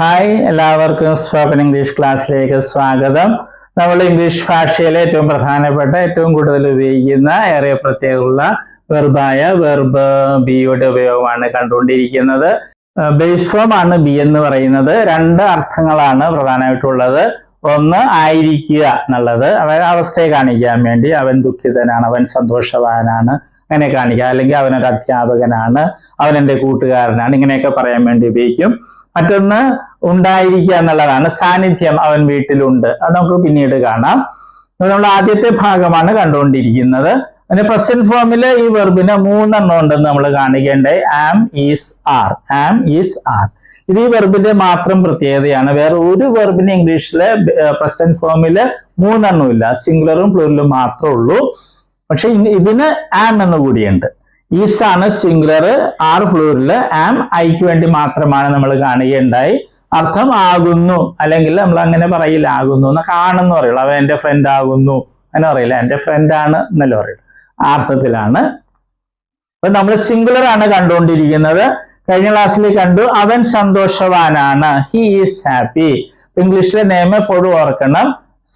Hi എല്ലാവർക്കും spoken English ക്ലാസ്സിലേക്ക് സ്വാഗതം. നമ്മൾ ഇംഗ്ലീഷ് ഭാഷയിലെ ഏറ്റവും പ്രധാനപ്പെട്ട ഏറ്റവും കൂടുതൽ ഉപയോഗിക്കുന്ന ഏറെ പ്രത്യേകമുള്ള വെർബായ വെർബ് ബിയുടെ ഉപയോഗമാണ് കണ്ടുകൊണ്ടിരിക്കുന്നത്. ബേസ് ഫോം ആണ് ബി എന്ന് പറയുന്നത്. രണ്ട് അർത്ഥങ്ങളാണ് പ്രധാനമായിട്ടുള്ളത്. ഒന്ന് ആയിരിക്കുക എന്നുള്ളത് അതായത് അവസ്ഥയെ കാണിക്കാൻ വേണ്ടി അവൻ ദുഃഖിതനാണ് അവൻ സന്തോഷവാനാണ് അങ്ങനെ കാണിക്കുക. അല്ലെങ്കിൽ അവനൊരു അധ്യാപകനാണ് അവൻ എന്റെ കൂട്ടുകാരനാണ് ഇങ്ങനെയൊക്കെ പറയാൻ വേണ്ടി ഉപയോഗിക്കും. മറ്റൊന്ന് ഉണ്ടായിരിക്കുക എന്നുള്ളതാണ് സാന്നിധ്യം അവൻ വീട്ടിലുണ്ട്. അത് നമുക്ക് പിന്നീട് കാണാം. നമ്മൾ ആദ്യത്തെ ഭാഗമാണ് കണ്ടുകൊണ്ടിരിക്കുന്നത്. അതിന് പ്രസന്റ് ഫോമിൽ ഈ വെർബിന് മൂന്നെണ്ണം ഉണ്ടെന്ന് നമ്മൾ കാണിക്കേണ്ടത് am is are am is are ഇത് ഈ വെർബിന്റെ മാത്രം പ്രത്യേകതയാണ്. വേറെ ഒരു വെർബിന് ഇംഗ്ലീഷിലെ പ്രസന്റ് ഫോമിൽ മൂന്നെണ്ണം ഇല്ല. സിംഗുലറും പ്ലൂറലും മാത്രമേ ഉള്ളൂ. പക്ഷെ ഇതിന് ആം എന്ന് കൂടിയുണ്ട്. ഈസ് ആണ് സിംഗുലർ ആർ പ്ലൂറിൽ ആം ഐക്ക് വേണ്ടി മാത്രമാണ് നമ്മൾ കാണുകയുണ്ടായി. അർത്ഥം ആകുന്നു. അല്ലെങ്കിൽ നമ്മൾ അങ്ങനെ പറയില്ല ആകുന്നു എന്നൊക്കെ ആണെന്ന് പറയുള്ളൂ അവൻ എന്റെ ഫ്രണ്ട് ആകുന്നു അങ്ങനെ പറയില്ല. ഫ്രണ്ട് ആണ് എന്നല്ലേ പറയുള്ളൂ ആ അർത്ഥത്തിലാണ്. അപ്പൊ നമ്മൾ സിംഗുലർ ആണ് കണ്ടുകൊണ്ടിരിക്കുന്നത്. കഴിഞ്ഞ ക്ലാസ്സിൽ കണ്ടു അവൻ സന്തോഷവാനാണ്. ഹി ഈസ് ഹാപ്പി ഇംഗ്ലീഷിലെ നിയമം എപ്പോഴും ഓർക്കണം.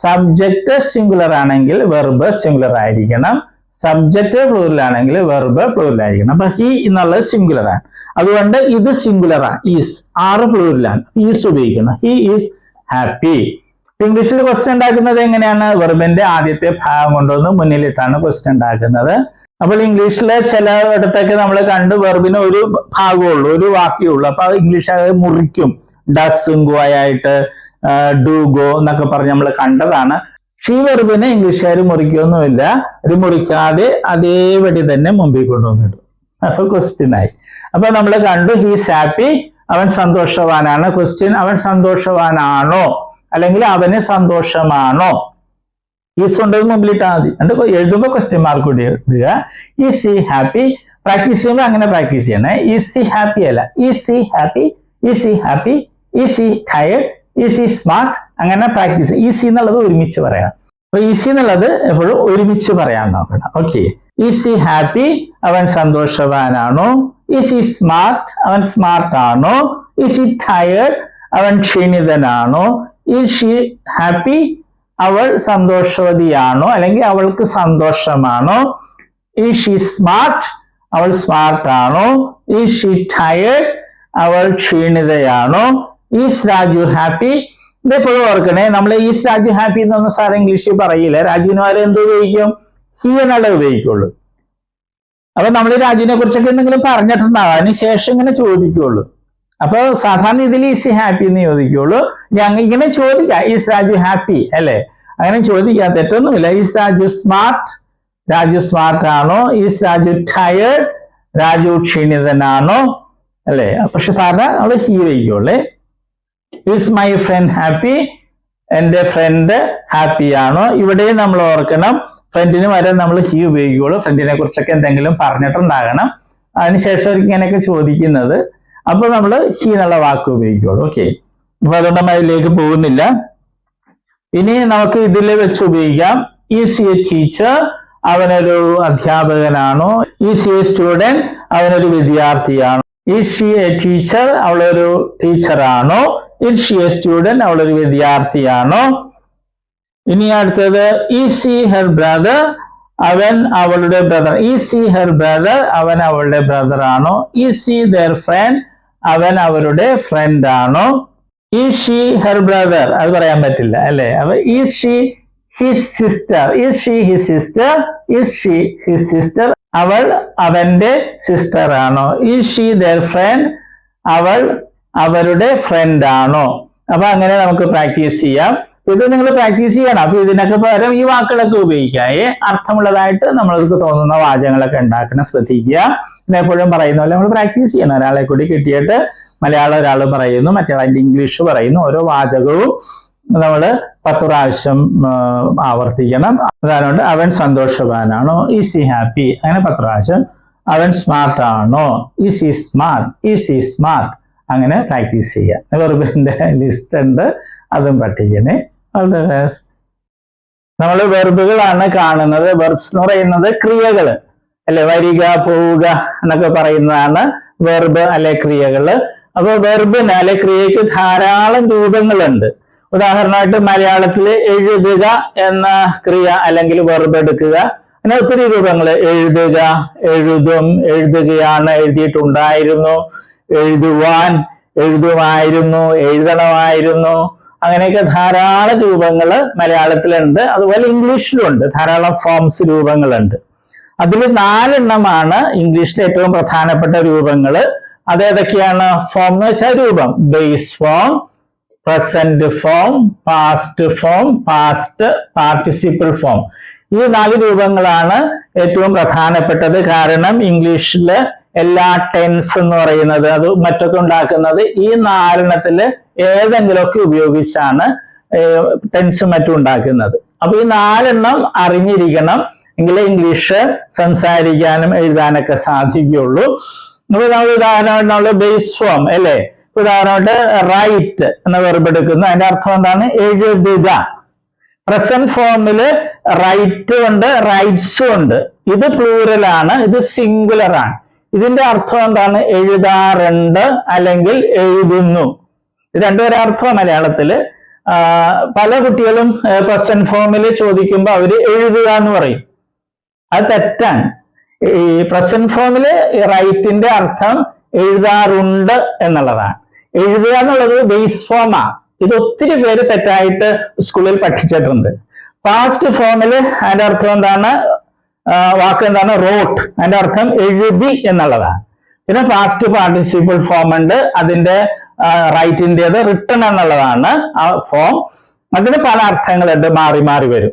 സബ്ജക്റ്റ് സിംഗുലർ ആണെങ്കിൽ വെർബ് സിംഗുലർ ആയിരിക്കണം. സബ്ജക്റ്റ് പ്ലൂറൽ ആണെങ്കിൽ വെർബ് പ്ലൂറൽ ആയിരിക്കണം. അപ്പൊ ഹി എന്നുള്ളത് സിംഗുലർ ആണ്. അതുകൊണ്ട് ഇത് സിംഗുലർ ആണ്. ഈസ് ആറ് പ്ലൂറലാണ് ഈസ് ഉപയോഗിക്കണം ഹി ഈസ് ഹാപ്പി ഇംഗ്ലീഷിൽ ക്വസ്റ്റ്യൻ ഉണ്ടാക്കുന്നത് എങ്ങനെയാണ്? വെർബിന്റെ ആദ്യത്തെ ഭാഗം കൊണ്ടുവന്ന് മുന്നിലിട്ടാണ് ക്വസ്റ്റ്യൻ ഉണ്ടാക്കുന്നത്. അപ്പോൾ ഇംഗ്ലീഷിലെ ചിലയിടത്തൊക്കെ നമ്മൾ കണ്ട് വെർബിന് ഒരു ഭാഗമുള്ളൂ ഒരു വാക്കേ ഉള്ളൂ അപ്പൊ ഇംഗ്ലീഷ് അത് മുറിക്കും ഡസും ഗോയായിട്ട് ഡു ഗോ എന്നൊക്കെ പറഞ്ഞ് നമ്മൾ കണ്ടതാണ്. ഷീ വെർബിനെ ഇംഗ്ലീഷുകാർ മുറിക്കൊന്നുമില്ല. ഒരു മുറിക്കാതെ അതേപടി തന്നെ മുമ്പിൽ കൊണ്ടുവന്നിടും അപ്പൊ ക്വസ്റ്റ്യൻ ആയി. അപ്പൊ നമ്മൾ കണ്ടു ഹീസ് ഹാപ്പി അവൻ സന്തോഷവാനാണ്. ക്വസ്റ്റ്യൻ അവൻ സന്തോഷവാനാണോ? അല്ലെങ്കിൽ അവന് സന്തോഷമാണോ? ഈസ് കൊണ്ടത് മുമ്പിലിട്ടാൽ മതി എന്നിട്ട് എഴുതുമ്പോൾ ക്വസ്റ്റ്യൻ മാർക്ക് കൂടി എഴുതുക ഇ സി ഹാപ്പി പ്രാക്ടീസ് ചെയ്യുമ്പോൾ അങ്ങനെ പ്രാക്ടീസ് ചെയ്യണേ ഈസ് സി ഹാപ്പി അല്ല is she happy is she happy is she tired is she smart അങ്ങനെ പ്രാക്ടീസ് ഈസി എന്നുള്ളത് ഒരുമിച്ച് പറയാം അപ്പൊ ഈസി എന്നുള്ളത് എപ്പോഴും ഒരുമിച്ച് പറയാൻ നോക്കണം ഓക്കെ ഈ സി ഹാപ്പി അവൻ സന്തോഷവാനാണോ ഈ സി സ്മാർട്ട് അവൻ സ്മാർട്ട് ആണോ ഈ സി ടയർഡ് അവൻ ക്ഷീണിതനാണോ ഈസ് ഹാപ്പി അവൾ സന്തോഷവതിയാണോ? അല്ലെങ്കിൽ അവൾക്ക് സന്തോഷമാണോ? ഈ ഷി സ്മാർട്ട് അവൾ സ്മാർട്ട് ആണോ? ഈ ഷീ ടയർഡ് അവൾ ക്ഷീണിതയാണോ? ഈ രാജു ഹാപ്പി ഇതെപ്പോഴും ഓർക്കണേ നമ്മൾ ഈ രാജു ഹാപ്പി എന്നൊന്നും സാർ ഇംഗ്ലീഷിൽ പറയില്ല. രാജുവിന് വരെ എന്ത് ഉപയോഗിക്കും? ഹി എന്നുള്ളത് ഉപയോഗിക്കുള്ളൂ. അപ്പൊ നമ്മൾ രാജുവിനെ കുറിച്ചൊക്കെ എന്തെങ്കിലും പറഞ്ഞിട്ടുണ്ടാവും. അതിന് ശേഷം ഇങ്ങനെ ചോദിക്കുള്ളൂ. അപ്പൊ സാധാരണ ഇതിൽ ഈസ് ഹാപ്പി എന്ന് ചോദിക്കുള്ളൂ ഞങ്ങൾ ഇങ്ങനെ ചോദിക്കാം ഈസ് രാജു ഹാപ്പി അല്ലേ? അങ്ങനെ ചോദിക്കാൻ തെറ്റൊന്നുമില്ല. Is Raju smart Raju smart ആണോ? ഈസ് രാജു ടയേർഡ് രാജു ക്ഷീണിതനാണോ? അല്ലേ? പക്ഷെ സാധാരണ നമ്മൾ he is my friend happy എന്റെ ഫ്രണ്ട് ഹാപ്പി ആണോ? ഇവിടെയും നമ്മൾ ഓർക്കണം ഫ്രണ്ടിന് വരെ നമ്മൾ ഹീ ഉപയോഗിക്കുള്ളൂ ഫ്രണ്ടിനെ കുറിച്ചൊക്കെ എന്തെങ്കിലും പറഞ്ഞിട്ടുണ്ടാകണം. അതിനുശേഷം ഇങ്ങനെയൊക്കെ ചോദിക്കുന്നത്. അപ്പൊ നമ്മൾ ഹി എന്നുള്ള വാക്ക് ഉപയോഗിക്കുള്ളൂ. ഓക്കെ അപ്പൊ അതുകൊണ്ട് നമ്മൾ പോകുന്നില്ല. ഇനി നമുക്ക് ഇതിൽ വെച്ച് ഉപയോഗിക്കാം. ഈസ് എ ടീച്ചർ അവനൊരു അധ്യാപകനാണോ? ഈസ് എ സ്റ്റുഡന്റ് അവനൊരു വിദ്യാർത്ഥിയാണോ? ഈ ഷി എ ടീച്ചർ അവളൊരു ടീച്ചറാണോ? ഈ ഷി എ സ്റ്റുഡന്റ് അവളൊരു വിദ്യാർത്ഥിയാണോ? ഇനി അടുത്തത് ഈ സി ഹെർ ബ്രദർ അവൻ അവളുടെ ബ്രദർ ഈ സി ഹെർ ബ്രദർ അവൻ അവളുടെ ബ്രദർ ആണോ? ഈ സി ദർ ഫ്രണ്ട് അവൻ അവരുടെ ഫ്രണ്ട് ആണോ? ഈ ഷീ ഹെർ ബ്രദർ അത് പറയാൻ പറ്റില്ല അല്ലെ? അവ ഈ she his sister is she his sister is she his sister അവൾ അവന്റെ സിസ്റ്റർ ആണോ? ഈ ഷീ ദർ ഫ്രണ്ട് അവൾ അവരുടെ ഫ്രണ്ട് ആണോ? അപ്പൊ അങ്ങനെ നമുക്ക് പ്രാക്ടീസ് ചെയ്യാം. ഇത് നിങ്ങൾ പ്രാക്ടീസ് ചെയ്യണം. അപ്പൊ ഇതിനൊക്കെ പകരം ഈ വാക്കുകളൊക്കെ ഉപയോഗിക്കുക. ഏ അർത്ഥമുള്ളതായിട്ട് നമ്മൾക്ക് തോന്നുന്ന വാചകങ്ങളൊക്കെ ഉണ്ടാക്കണം. ശ്രദ്ധിക്കുക. പിന്നെ എപ്പോഴും പറയുന്ന പോലെ നമ്മൾ പ്രാക്ടീസ് ചെയ്യണം. ഒരാളെ കൂടി കിട്ടിയിട്ട് മലയാളം ഒരാൾ പറയുന്നു മറ്റേ ഇംഗ്ലീഷ് പറയുന്നു. ഓരോ വാചകവും നമ്മൾ പത്ത് പ്രാവശ്യം ആവർത്തിക്കണം. അതാണ് അവൻ സന്തോഷവാനാണോ? ഈസ് ഈ ഹാപ്പി അങ്ങനെ പത്ത് പ്രാവശ്യം. അവൻ സ്മാർട്ട് ആണോ? Is he smart is he smart അങ്ങനെ പ്രാക്ടീസ് ചെയ്യാം വെറുതെ ലിസ്റ്റ് ഉണ്ട്. അതും പഠിക്കണേ. ഓൾ ദ ബെസ്റ്റ് നമ്മൾ വെർബുകളാണ് കാണുന്നത്. വെർബ്സ് എന്ന് പറയുന്നത് ക്രിയകൾ അല്ലെ? വരിക പോവുക എന്നൊക്കെ പറയുന്നതാണ് വെർബ് അല്ലെ ക്രിയകൾ. അപ്പോൾ വെർബിന് അല്ലെ ക്രിയയ്ക്ക് ധാരാളം രൂപങ്ങളുണ്ട്. ഉദാഹരണമായിട്ട് മലയാളത്തിൽ എഴുതുക എന്ന ക്രിയ അല്ലെങ്കിൽ വെർബ് എടുക്കുക. അങ്ങനെ ഒത്തിരി രൂപങ്ങൾ എഴുതുക എഴുതും എഴുതുകയാണ് എഴുതിയിട്ടുണ്ടായിരുന്നു. എഴുതുവാൻ എഴുതുമായിരുന്നു എഴുതണമായിരുന്നു. അങ്ങനെയൊക്കെ ധാരാളം രൂപങ്ങൾ മലയാളത്തിലുണ്ട്. അതുപോലെ ഇംഗ്ലീഷിലുണ്ട്. ധാരാളം ഫോംസ് രൂപങ്ങളുണ്ട്. അതിൽ നാലെണ്ണമാണ് ഇംഗ്ലീഷിലെ ഏറ്റവും പ്രധാനപ്പെട്ട രൂപങ്ങൾ അതേതൊക്കെയാണ് ഫോം എന്ന് വെച്ചാൽ രൂപം. Base form present form past form past participle form ഈ നാല് രൂപങ്ങളാണ് ഏറ്റവും പ്രധാനപ്പെട്ടത്. കാരണം ഇംഗ്ലീഷിൽ എല്ലാ ടെൻസ് എന്ന് പറയുന്നത് അത് മറ്റൊക്കെ ഉണ്ടാക്കുന്നത് ഈ നാലെണ്ണത്തിൽ ഏതെങ്കിലുമൊക്കെ ഉപയോഗിച്ചാണ് ടെൻസും മറ്റും ഉണ്ടാക്കുന്നത്. അപ്പൊ ഈ നാലെണ്ണം അറിഞ്ഞിരിക്കണം. എങ്കിലേ ഇംഗ്ലീഷ് സംസാരിക്കാനും എഴുതാനൊക്കെ സാധിക്കുകയുള്ളൂ. നമ്മൾ നമ്മൾ ഉദാഹരണമായിട്ട് ബേസ് ഫോം അല്ലേ? ഉദാഹരണമായിട്ട് റൈറ്റ് എന്ന വെർബ് എടുക്കുന്നു. അതിന്റെ അർത്ഥം എന്താണ്? എഴുതുക. പ്രസന്റ് ഫോമിൽ റൈറ്റ് ഉണ്ട് റൈറ്റ്സും ഉണ്ട്. ഇത് പ്ലൂറൽ ആണ് ഇത് സിംഗുലർ ആണ്. ഇതിന്റെ അർത്ഥം എന്താണ്? എഴുതാറുണ്ട് അല്ലെങ്കിൽ എഴുതുന്നു. ഇത് രണ്ടുപേരെ അർത്ഥം മലയാളത്തിൽ. ആ, പല കുട്ടികളും പ്രസന്റ് ഫോമിൽ ചോദിക്കുമ്പോൾ അവർ എഴുതുക എന്ന് പറയും. അത് തെറ്റാണ്. ഈ പ്രസന്റ് ഫോമിൽ റൈറ്റിന്റെ അർത്ഥം എഴുതാറുണ്ട് എന്നുള്ളതാണ്. എഴുതുക എന്നുള്ളത് ബേസ് ഫോമാ ഇത് ഒത്തിരി പേര് തെറ്റായിട്ട് സ്കൂളിൽ പഠിച്ചിട്ടുണ്ട്. പാസ്റ്റ് ഫോമിൽ അതിന്റെ അർത്ഥം എന്താണ്? വാക്ക് എന്താണ്? റോട്ട് അതിന്റെ അർത്ഥം എഴുതി എന്നുള്ളതാണ്. പിന്നെ പാസ്റ്റ് പാർട്ടിസിപ്പിൾ ഫോം ഉണ്ട്. അതിന്റെ റൈറ്റിന്റെത് റിട്ടൺ എന്നുള്ളതാണ് ആ ഫോം അതിന് പല അർത്ഥങ്ങളുണ്ട്. മാറി മാറി വരും.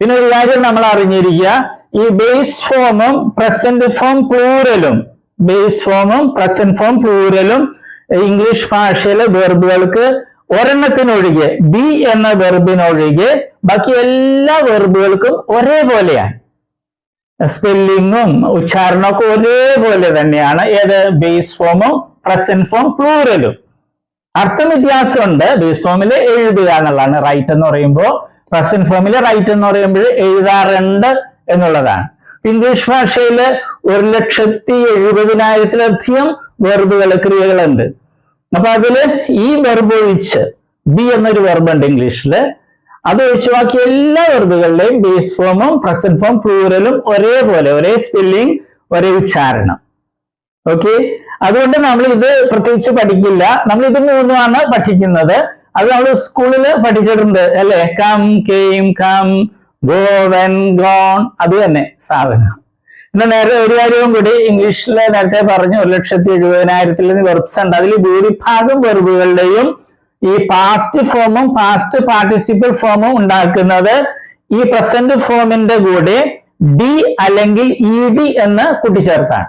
പിന്നെ ഒരു കാര്യം നമ്മൾ അറിഞ്ഞിരിക്കുക. ഈ ബേസ് ഫോമും പ്രസന്റ് ഫോം പ്ലൂറലും ബേസ് ഫോമും പ്രസന്റ് ഫോം പ്ലൂറലും ഇംഗ്ലീഷ് ഭാഷയിലെ വെർബുകൾക്ക് ഒരെണ്ണത്തിനൊഴികെ ബി എന്ന വെർബിനൊഴികെ ബാക്കി എല്ലാ വെർബുകൾക്കും ഒരേപോലെയാണ്. സ്പെല്ലിങ്ങും ഉച്ചാരണമൊക്കെ ഒരേപോലെ തന്നെയാണ്. ഏത്? ബേസ് ഫോമും പ്രസന്റ് ഫോം പ്ലൂറലും അർത്ഥം വ്യത്യാസമുണ്ട്. ബേസ് ഫോമിൽ എഴുതുക എന്നുള്ളതാണ്. റൈറ്റ് എന്ന് പറയുമ്പോൾ പ്രസന്റ് ഫോമിൽ റൈറ്റ് എന്ന് പറയുമ്പോൾ എഴുതാറുണ്ട് എന്നുള്ളതാണ്. ഇംഗ്ലീഷ് ഭാഷയിൽ ഒരു ലക്ഷത്തി എഴുപതിനായിരത്തിലധികം വെർബുകൾ ക്രിയകളുണ്ട്. അപ്പൊ അതിൽ ഈ വെർബ് ഒഴിച്ച് ബി എന്നൊരു വെർബ് ഉണ്ട് ഇംഗ്ലീഷിൽ. അത് ഒഴിച്ച് ബാക്കി എല്ലാ വെർബുകളുടെയും ബേസ് ഫോമും പ്രസന്റ് ഫോം പ്ലൂറലും ഒരേപോലെ ഒരേ സ്പെല്ലിംഗ് ഒരേ ഉച്ചാരണം. ഓക്കെ അതുകൊണ്ട് നമ്മൾ ഇത് പ്രത്യേകിച്ച് പഠിക്കില്ല. നമ്മൾ ഇത് മൂന്നുമാണ് പഠിക്കുന്നത്. അത് നമ്മൾ സ്കൂളിൽ പഠിച്ചിട്ടുണ്ട് അല്ലെ? Come came come go went gone അത് തന്നെ സാധനം. പിന്നെ നേരെ ഒരു കാര്യവും കൂടി ഇംഗ്ലീഷിൽ നേരത്തെ പറഞ്ഞു ഒരു ലക്ഷത്തി എഴുപതിനായിരത്തിൽ വെർബ്സ് ഉണ്ട്. അതിൽ ഭൂരിഭാഗം വെർബുകളുടെയും ഈ പാസ്റ്റ് ഫോമും പാസ്റ്റ് പാർട്ടിസിപ്പിൾ ഫോമും ഉണ്ടാക്കുന്നത് ഈ പ്രസന്റ് ഫോമിന്റെ കൂടെ ഡി അല്ലെങ്കിൽ ഇ ഡി എന്ന് കൂട്ടിച്ചേർത്താണ്.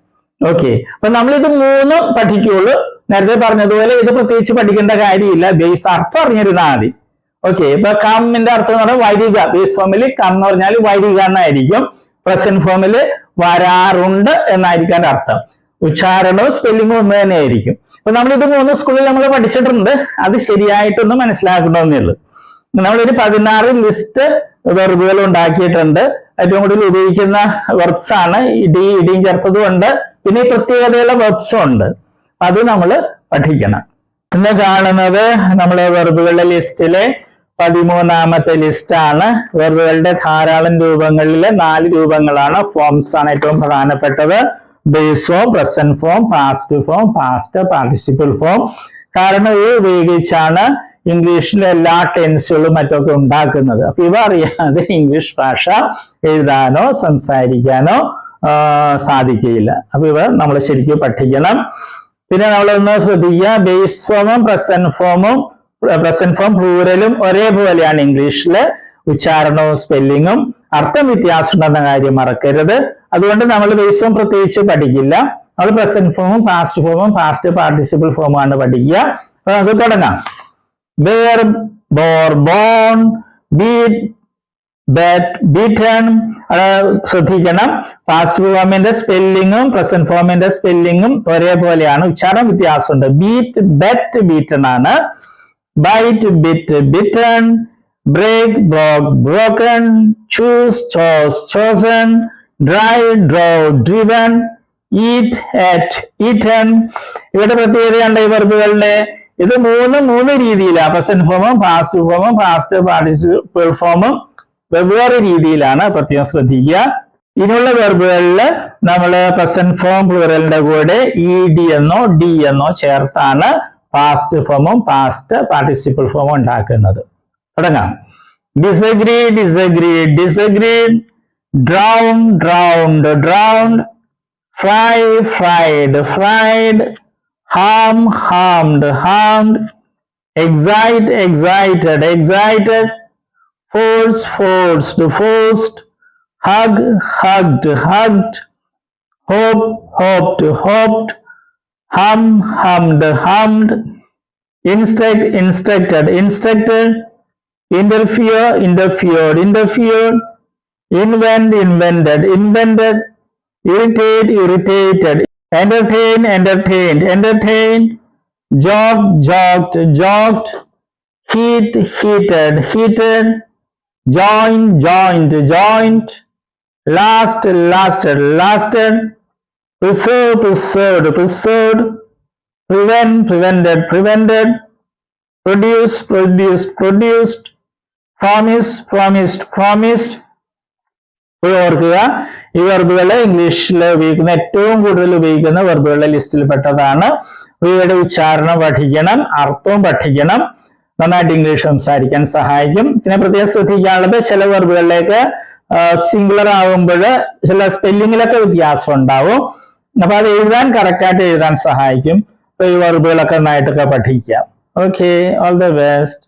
ഓക്കെ അപ്പൊ നമ്മൾ ഇത് മൂന്നും പഠിക്കുള്ളൂ. നേരത്തെ പറഞ്ഞതുപോലെ ഇത് പ്രത്യേകിച്ച് പഠിക്കേണ്ട കാര്യമില്ല. ബേസ് അർത്ഥം അറിഞ്ഞിരുന്നാൽ മതി. ഓക്കെ ഇപ്പൊ കമ്മിന്റെ അർത്ഥം എന്ന് പറഞ്ഞാൽ വരിക. ബേസ് ഫോമിൽ കം എന്ന് പറഞ്ഞാൽ വരിക എന്നായിരിക്കും. പ്രസന്റ് ഫോമിൽ വരാറുണ്ട് എന്നായിരിക്കും അതിന്റെ അർത്ഥം. ഉച്ചാരണവും സ്പെല്ലിങ്ങും ഒന്ന് തന്നെ ആയിരിക്കും അപ്പൊ നമ്മൾ ഇത് മൂന്ന് സ്കൂളിൽ നമ്മൾ പഠിച്ചിട്ടുണ്ട്. അത് ശരിയായിട്ടൊന്ന് മനസ്സിലാക്കണമെന്നേ ഉള്ളൂ നമ്മളൊരു പതിനാറ് ലിസ്റ്റ് വെർബുകൾ ഉണ്ടാക്കിയിട്ടുണ്ട്. ഏറ്റവും കൂടുതൽ ഉപയോഗിക്കുന്ന വെർബ്സ് ആണ് ഇടി ഇടിയും ചേർത്തതും ഉണ്ട്. പിന്നെ പ്രത്യേകതയുള്ള വെർബ്സും ഉണ്ട്. അത് നമ്മൾ പഠിക്കണം. ഇന്ന് കാണുന്നത് നമ്മളെ വെർബുകളുടെ ലിസ്റ്റിലെ പതിമൂന്നാമത്തെ ലിസ്റ്റ് ആണ്. വെർബുകളുടെ ധാരാളം രൂപങ്ങളിലെ നാല് രൂപങ്ങളാണ് ഫോംസ് ആണ് ഏറ്റവും പ്രധാനപ്പെട്ടത്. Base form present form past form past participle form കാരണം ഇത് ഉപയോഗിച്ചാണ് ഇംഗ്ലീഷിലെ എല്ലാ ടെൻസുകളും മറ്റൊക്കെ ഉണ്ടാക്കുന്നത്. അപ്പൊ ഇവ അറിയാതെ ഇംഗ്ലീഷ് ഭാഷ എഴുതാനോ സംസാരിക്കാനോ സാധിക്കുകയില്ല. അപ്പൊ ഇവ നമ്മൾ ശരിക്കും പഠിക്കണം. പിന്നെ നമ്മളൊന്ന് ശ്രദ്ധിക്കുക ബേസ് ഫോമും പ്രസന്റ് ഫോമും പ്രസന്റ് ഫോം പ്ലൂരലും ഒരേപോലെയാണ് ഇംഗ്ലീഷിൽ. ഉച്ചാരണവും സ്പെല്ലിങ്ങും അർത്ഥം വ്യത്യാസമുണ്ടെന്ന കാര്യം മറക്കരുത്. അതുകൊണ്ട് നമ്മൾ ബേസ് ഫോം പ്രത്യേകിച്ച് പഠിക്കില്ല. നമ്മൾ പ്രസന്റ് ഫോമും പാസ്റ്റ് ഫോമും പാസ്റ്റ് പാർട്ടിസിപ്പിൾ ഫോമുമാണ് പഠിക്കുക. അപ്പൊ നമുക്ക് തുടങ്ങാം. Bear bore born beat bet beaten ശ്രദ്ധിക്കണം. പാസ്റ്റ് ഫോമിന്റെ സ്പെല്ലിങ്ങും പ്രസന്റ് ഫോമിന്റെ സ്പെല്ലിങ്ങും ഒരേപോലെയാണ്. ഉച്ചാരണം വ്യത്യാസമുണ്ട്. ബീറ്റ് ബെറ്റ് ബീറ്റൺ ആണ്. Bite bit bitten break broke broken choose chose chosen drive drove driven eat ate eaten ഇവിടെ പ്രത്യേകതയുണ്ട് ഈ വെർബുകളുടെ ഇത് മൂന്ന് മൂന്ന് രീതിയിലാണ് പ്രസന്റ് ഫോമും പാസ്റ്റ് ഫോമും പാസ്റ്റ് പാർട്ടിസിപ്പിൾ ഫോമും വെവ്വേറെ രീതിയിലാണ് പ്രത്യേകം ശ്രദ്ധിക്കുക. ഇനിയുള്ള വെർബുകളിൽ നമ്മൾ പ്രസന്റ് ഫോം പ്ലൂറലിന്റെ കൂടെ ഇ ഡി എന്നോ ഡി എന്നോ ചേർത്താണ് പാസ്റ്റ് ഫോമും പാസ്റ്റ് പാർട്ടിസിപ്പിൾ ഫോമും ഉണ്ടാക്കുന്നത്. തുടങ്ങാം. Disagree disagree disagree drown drowned drowned fry fried fried harm harmed harmed excite excited excited force forced forced hug hugged hugged hope hoped hoped hum hummed hummed instruct instructed instructed interfere interfered interfered invent invented invented irritate irritated entertain entertained entertain jogged jogged jogged. Heat heated heated. Join joined joined. Last lasted lasted. Pursued preserved preserved. Prevent prevented prevented. Produce produced produced. Promise promised promised. ഈ വെർബുകൾ ഇംഗ്ലീഷിൽ ഉപയോഗിക്കുന്ന ഏറ്റവും കൂടുതൽ ഉപയോഗിക്കുന്ന വെർബുകളുടെ ലിസ്റ്റിൽ പെട്ടതാണ്. ഇവയുടെ ഉച്ചാരണം പഠിക്കണം അർത്ഥവും പഠിക്കണം. നന്നായിട്ട് ഇംഗ്ലീഷ് സംസാരിക്കാൻ സഹായിക്കും. പിന്നെ പ്രത്യേകം ശ്രദ്ധിക്കാനുള്ളത് ചില വെർബുകളിലേക്ക് സിംഗുലർ ആവുമ്പോൾ ചില സ്പെല്ലിങ്ങിലൊക്കെ വ്യത്യാസം ഉണ്ടാവും. അപ്പൊ അത് എഴുതാൻ കറക്റ്റായിട്ട് എഴുതാൻ സഹായിക്കും. അപ്പൊ ഈ വെർബുകളൊക്കെ നന്നായിട്ടൊക്കെ പഠിക്കാം. Okay all the best